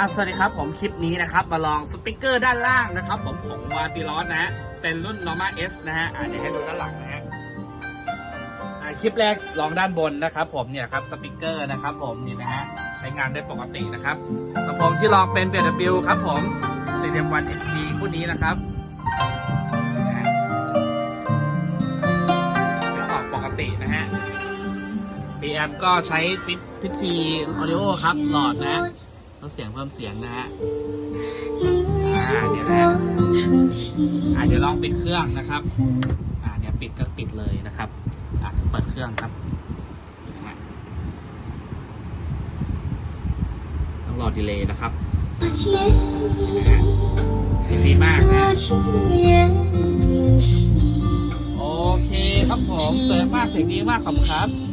อะสวัสดีครับผมคลิปนี้นะครับมาลองสปีกเกอร์ด้านล่างนะครับผมของวาติลอสนะฮะเป็นรุ่น Norma S นะฮะอะเดี๋ยวให้ดูด้านหลังนะฮะอะคลิปแรกลองด้านบนนะครับผมเนี่ยครับสปีกเกอร์นะครับผมนี่นะฮะใช้งานได้ปกตินะครับลำโพงที่ลองเป็น BW ครับผม CDM1 HP คู่นี้นะครับเสียงออกปกตินะฮะ PM ก็ใช้พิธีออดิโอครับหลอดนะ ลดเสียงเพิ่มเสียงนะฮะอ่าเดี๋ยวนะอ่าเดี๋ยวลองปิดเครื่องนะครับอ่าเนี่ยปิดก็ปิดเลยนะครับอ่าเปิดเครื่องครับนี่นะฮะต้องรอดีเลย์นะครับนี่นะฮะเสียงดีมากนะโอเคครับผมสวยมากเสียงดีมากขอบคุณครับ